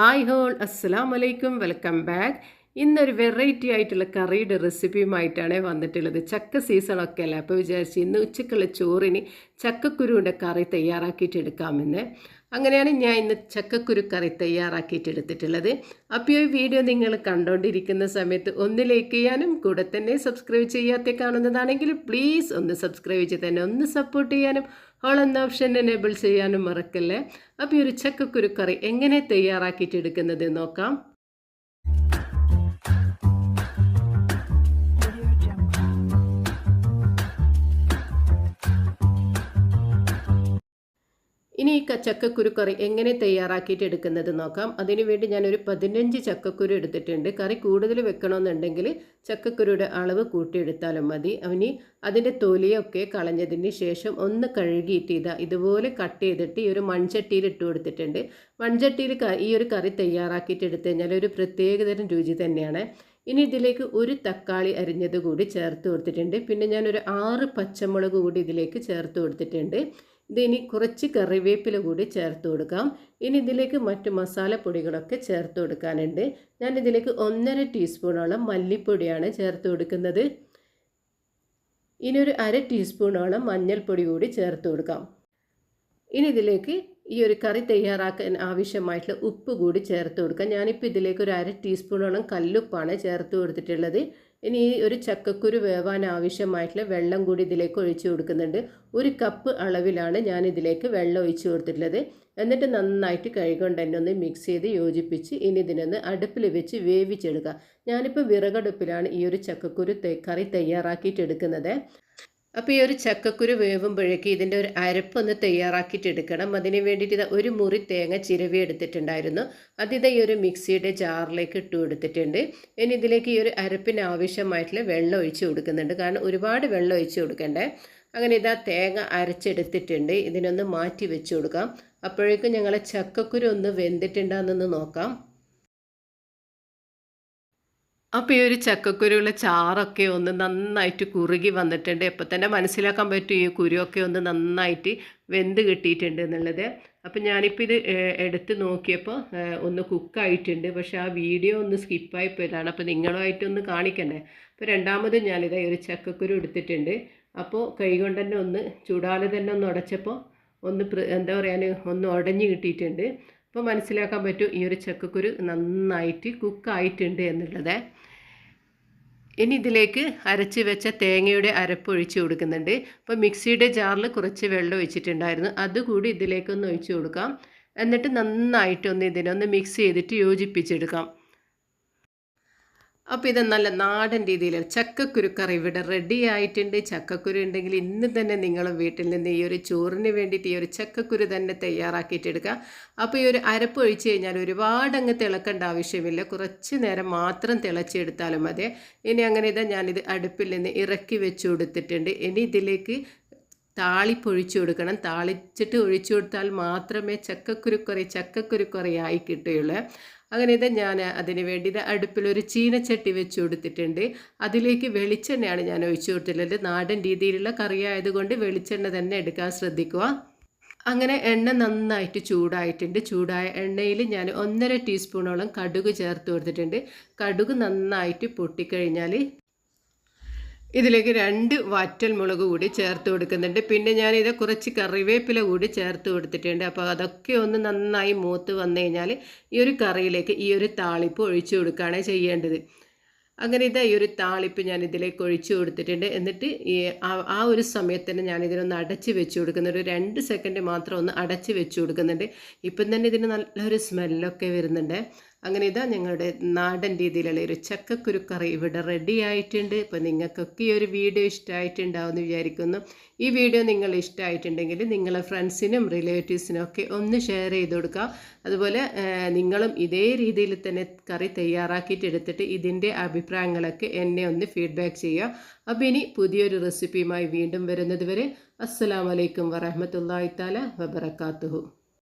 Hi whole അസ്സലാം വലൈക്കും welcome back. ഇന്നൊരു വെറൈറ്റി ആയിട്ടുള്ള കറിയുടെ റെസിപ്പിയുമായിട്ടാണ് വന്നിട്ടുള്ളത്. ചക്ക സീസണൊക്കെ അല്ല? അപ്പോൾ വിചാരിച്ച് ഇന്ന് ഉച്ചക്കുള്ള ചോറിന് ചക്കക്കുരുവിന്റെ കറി തയ്യാറാക്കിയിട്ട് എടുക്കാമെന്ന്. അങ്ങനെയാണ് ഞാൻ ഇന്ന് ചക്കക്കുരു കറി തയ്യാറാക്കിയിട്ട് എടുത്തിട്ടുള്ളത്. അപ്പോൾ ഈ വീഡിയോ നിങ്ങൾ കണ്ടുകൊണ്ടിരിക്കുന്ന സമയത്ത് ഒന്ന് ലൈക്ക് ചെയ്യാനും കൂടെ തന്നെ സബ്സ്ക്രൈബ് ചെയ്യാത്ത കാണുന്നതാണെങ്കിൽ പ്ലീസ് ഒന്ന് സബ്സ്ക്രൈബ് ചെയ്ത് തന്നെ ഒന്ന് സപ്പോർട്ട് ചെയ്യാനും എന്ന ഓപ്ഷൻ എനേബിൾ ചെയ്യാനും മറക്കല്ലേ? അപ്പോൾ ഈ ഒരു ചക്കക്കുരു കറി എങ്ങനെ തയ്യാറാക്കിയിട്ട് എടുക്കുന്നത് നോക്കാം. ചക്കക്കുരു കറി എങ്ങനെ തയ്യാറാക്കിയിട്ട് എടുക്കുന്നത് നോക്കാം. അതിനുവേണ്ടി ഞാനൊരു പതിനഞ്ച് ചക്കക്കുരു എടുത്തിട്ടുണ്ട്. കറി കൂടുതൽ വെക്കണമെന്നുണ്ടെങ്കിൽ ചക്കക്കുരുടെ അളവ് കൂട്ടിയെടുത്താലും മതി. അവന് അതിന്റെ തൊലിയൊക്കെ കളഞ്ഞതിന് ശേഷം ഒന്ന് കഴുകിയിട്ട് ഇതാ ഇതുപോലെ കട്ട് ചെയ്തിട്ട് ഈ ഒരു മൺചട്ടിയിൽ ഇട്ട് കൊടുത്തിട്ടുണ്ട്. മൺചട്ടിയിൽ ഈ ഒരു കറി തയ്യാറാക്കിയിട്ട് എടുത്തു കഴിഞ്ഞാൽ ഒരു പ്രത്യേകതരം രുചി തന്നെയാണ്. ഇനി ഇതിലേക്ക് ഒരു തക്കാളി അരിഞ്ഞത് കൂടി ചേർത്ത് കൊടുത്തിട്ടുണ്ട്. പിന്നെ ഞാനൊരു ആറ് പച്ചമുളക് കൂടി ഇതിലേക്ക് ചേർത്ത് കൊടുത്തിട്ടുണ്ട്. ഇതിനി കുറച്ച് കറിവേപ്പില കൂടി ചേർത്ത് കൊടുക്കാം. ഇനി ഇതിലേക്ക് മറ്റ് മസാലപ്പൊടികളൊക്കെ ചേർത്ത് കൊടുക്കാനുണ്ട്. ഞാൻ ഇതിലേക്ക് ഒന്നര ടീസ്പൂണോളം മല്ലിപ്പൊടിയാണ് ചേർത്ത് കൊടുക്കുന്നത്. ഇനി ഒരു അര ടീസ്പൂണോളം മഞ്ഞൾപ്പൊടി കൂടി ചേർത്ത് കൊടുക്കാം. ഇനി ഇതിലേക്ക് ഈ ഒരു കറി തയ്യാറാക്കാൻ ആവശ്യമായിട്ടുള്ള ഉപ്പ് കൂടി ചേർത്ത് കൊടുക്കാം. ഞാനിപ്പോൾ ഇതിലേക്ക് ഒരു അര ടീസ്പൂണോളം കല്ലുപ്പാണ് ചേർത്ത് കൊടുത്തിട്ടുള്ളത്. ഇനി ഈ ഒരു ചക്കക്കുരു വേവാൻ ആവശ്യമായിട്ടുള്ള വെള്ളം കൂടി ഇതിലേക്ക് ഒഴിച്ചു കൊടുക്കുന്നുണ്ട്. ഒരു കപ്പ് അളവിലാണ് ഞാൻ ഇതിലേക്ക് വെള്ളം ഒഴിച്ചു കൊടുത്തിട്ടുള്ളത്. എന്നിട്ട് നന്നായിട്ട് കൈകൊണ്ട് തന്നെ ഒന്ന് മിക്സ് ചെയ്ത് യോജിപ്പിച്ച് ഇനി ഇതിനൊന്ന് അടുപ്പിൽ വെച്ച് വേവിച്ചെടുക്കുക. ഞാനിപ്പോൾ വിറകടുപ്പിലാണ് ഈ ഒരു ചക്കക്കുരു കറി തയ്യാറാക്കിയിട്ട് എടുക്കുന്നത്. അപ്പോൾ ഈ ഒരു ചക്കക്കുരു വേവുമ്പോഴേക്ക് ഇതിന്റെ ഒരു അരപ്പൊന്ന് തയ്യാറാക്കിയിട്ട് എടുക്കണം. അതിന് വേണ്ടിയിട്ട് ഇത് ഒരു മുറി തേങ്ങ ചിരവി എടുത്തിട്ടുണ്ടായിരുന്നു. അതിതാ ഈ ഒരു മിക്സിയുടെ ജാറിലേക്ക് ഇട്ട് കൊടുത്തിട്ടുണ്ട്. ഇനി ഇതിലേക്ക് ഈ ഒരു അരപ്പിന് ആവശ്യമായിട്ടുള്ള വെള്ളം ഒഴിച്ച് കൊടുക്കുന്നുണ്ട്. കാരണം ഒരുപാട് വെള്ളം ഒഴിച്ച് കൊടുക്കണ്ടേ. അങ്ങനെ ഇതാ തേങ്ങ അരച്ചെടുത്തിട്ടുണ്ട്. ഇതിനൊന്ന് മാറ്റി വെച്ച് കൊടുക്കാം. അപ്പോഴേക്കും ഞങ്ങളെ ചക്കക്കുരു ഒന്ന് വെന്തിട്ടുണ്ടാന്നൊന്ന് നോക്കാം. അപ്പോൾ ഈ ഒരു ചക്കക്കുരുവിലെ ചാറൊക്കെ ഒന്ന് നന്നായിട്ട് കുറുകി വന്നിട്ടുണ്ട്. ഇപ്പോൾ തന്നെ മനസ്സിലാക്കാൻ പറ്റും ഈ കുരുവൊക്കെ ഒന്ന് നന്നായിട്ട് വെന്ത് കിട്ടിയിട്ടുണ്ട് എന്നുള്ളത്. അപ്പം ഞാനിപ്പോൾ ഇത് എടുത്ത് നോക്കിയപ്പോൾ ഒന്ന് കുക്കായിട്ടുണ്ട്. പക്ഷേ ആ വീഡിയോ ഒന്ന് സ്കിപ്പായി പോയതാണ്. അപ്പോൾ നിങ്ങളുമായിട്ടൊന്ന് കാണിക്കണ്ടേ? അപ്പോൾ രണ്ടാമത് ഞാനിത് ഒരു ചക്കക്കുരു എടുത്തിട്ടുണ്ട്. അപ്പോൾ കൈ കൊണ്ട് തന്നെ ഒന്ന് ചൂടാതെ തന്നെ ഒന്ന് ഉടച്ചപ്പോൾ ഒന്ന് എന്താ പറയാൻ ഒന്ന് ഉടഞ്ഞ് കിട്ടിയിട്ടുണ്ട്. അപ്പോൾ മനസ്സിലാക്കാൻ പറ്റും ഈ ഒരു ചക്കക്കുരു നന്നായിട്ട് കുക്കായിട്ടുണ്ട് എന്നുള്ളത്. ഇനി ഇതിലേക്ക് അരച്ച് വെച്ച തേങ്ങയുടെ അരപ്പ് ഒഴിച്ച് കൊടുക്കുന്നുണ്ട്. അപ്പോൾ മിക്സിയുടെ ജാറിൽ കുറച്ച് വെള്ളം ഒഴിച്ചിട്ടുണ്ടായിരുന്നു. അതുകൂടി ഇതിലേക്കൊന്ന് ഒഴിച്ച് കൊടുക്കാം. എന്നിട്ട് നന്നായിട്ടൊന്ന് ഇതിനൊന്ന് മിക്സ് ചെയ്തിട്ട് യോജിപ്പിച്ചെടുക്കാം. അപ്പോൾ ഇത് നല്ല നാടൻ രീതിയിൽ ചക്കക്കുരുക്കറി ഇവിടെ റെഡി ആയിട്ടുണ്ട്. ചക്കക്കുരു ഉണ്ടെങ്കിൽ ഇന്ന് തന്നെ നിങ്ങൾ വീട്ടിൽ നിന്ന് ഈ ഒരു ചോറിന് വേണ്ടിയിട്ട് ഈ ഒരു ചക്കക്കുരു തന്നെ തയ്യാറാക്കിയിട്ട് എടുക്കുക. അപ്പോൾ ഈ ഒരു അരപ്പ് ഒഴിച്ച് കഴിഞ്ഞാൽ ഒരുപാട് അങ്ങ് തിളക്കേണ്ട ആവശ്യമില്ല. കുറച്ച് നേരം മാത്രം തിളച്ചെടുത്താലും മതി. ഇനി അങ്ങനെ ഇതാ ഞാനിത് അടുപ്പിൽ നിന്ന് ഇറക്കി വെച്ച് കൊടുത്തിട്ടുണ്ട്. ഇനി ഇതിലേക്ക് താളിപ്പൊഴിച്ചു കൊടുക്കണം. താളിച്ചിട്ട് ഒഴിച്ചു കൊടുത്താൽ മാത്രമേ ചക്കക്കുരുക്കറി ചക്കക്കുരുക്കറി ആയി കിട്ടുകയുള്ളൂ. അങ്ങനെ ഇത് ഞാൻ അതിന് വേണ്ടി ഇത് അടുപ്പിലൊരു ചീനച്ചട്ടി വെച്ച് കൊടുത്തിട്ടുണ്ട്. അതിലേക്ക് വെളിച്ചെണ്ണയാണ് ഞാൻ ഒഴിച്ചു കൊടുത്തിട്ടുള്ളത്. നാടൻ രീതിയിലുള്ള കറിയായതുകൊണ്ട് വെളിച്ചെണ്ണ തന്നെ എടുക്കാൻ ശ്രദ്ധിക്കുക. അങ്ങനെ എണ്ണ നന്നായിട്ട് ചൂടായിട്ടുണ്ട്. ചൂടായ എണ്ണയിൽ ഞാൻ ഒന്നര ടീസ്പൂണോളം കടുക് ചേർത്ത് കൊടുത്തിട്ടുണ്ട്. കടുക് നന്നായിട്ട് പൊട്ടിക്കഴിഞ്ഞാൽ ഇതിലേക്ക് രണ്ട് വാറ്റൽ മുളക് കൂടി ചേർത്ത് കൊടുക്കുന്നുണ്ട്. പിന്നെ ഞാനിത് കുറച്ച് കറിവേപ്പില കൂടി ചേർത്ത് കൊടുത്തിട്ടുണ്ട്. അപ്പോൾ അതൊക്കെ ഒന്ന് നന്നായി മൂത്ത് വന്നു കഴിഞ്ഞാൽ ഈ ഒരു കറിയിലേക്ക് ഈ ഒരു താളിപ്പ് ഒഴിച്ചു കൊടുക്കുകയാണ് ചെയ്യേണ്ടത്. അങ്ങനെ ഇതാ ഈ ഒരു താളിപ്പ് ഞാൻ ഇതിലേക്ക് ഒഴിച്ചു കൊടുത്തിട്ടുണ്ട്. എന്നിട്ട് ഈ ആ ഒരു സമയത്ത് തന്നെ ഞാൻ ഇതിനൊന്ന് അടച്ച് വെച്ച് കൊടുക്കുന്നുണ്ട്. ഒരു രണ്ട് സെക്കൻഡ് മാത്രം ഒന്ന് അടച്ച് വെച്ച് കൊടുക്കുന്നുണ്ട്. ഇപ്പം തന്നെ ഇതിന് നല്ലൊരു സ്മെല്ലൊക്കെ വരുന്നുണ്ട്. അങ്ങനെ ഇതാ ഞങ്ങളുടെ നാടൻ രീതിയിലുള്ള ഒരു ചക്കക്കുരുക്കറി ഇവിടെ റെഡി ആയിട്ടുണ്ട്. ഇപ്പോൾ നിങ്ങൾക്കൊക്കെ ഈ ഒരു വീഡിയോ ഇഷ്ടമായിട്ടുണ്ടാവുമെന്ന് വിചാരിക്കുന്നു. ഈ വീഡിയോ നിങ്ങൾ ഇഷ്ടമായിട്ടുണ്ടെങ്കിൽ നിങ്ങളെ ഫ്രണ്ട്സിനും റിലേറ്റീവ്സിനും ഒക്കെ ഒന്ന് ഷെയർ ചെയ്ത് കൊടുക്കുക. അതുപോലെ നിങ്ങളും ഇതേ രീതിയിൽ തന്നെ കറി തയ്യാറാക്കിയിട്ട് എടുത്തിട്ട് ഇതിന്റെ അഭിപ്രായങ്ങളൊക്കെ എന്നെ ഒന്ന് ഫീഡ്ബാക്ക് ചെയ്യുക. അപ്പോൾ ഇനി പുതിയൊരു റെസിപ്പിയുമായി വീണ്ടും വരുന്നത് വരെ വലൈക്കും വറഹമത്തല്ലാ വാല വബർക്കാത്തുഹു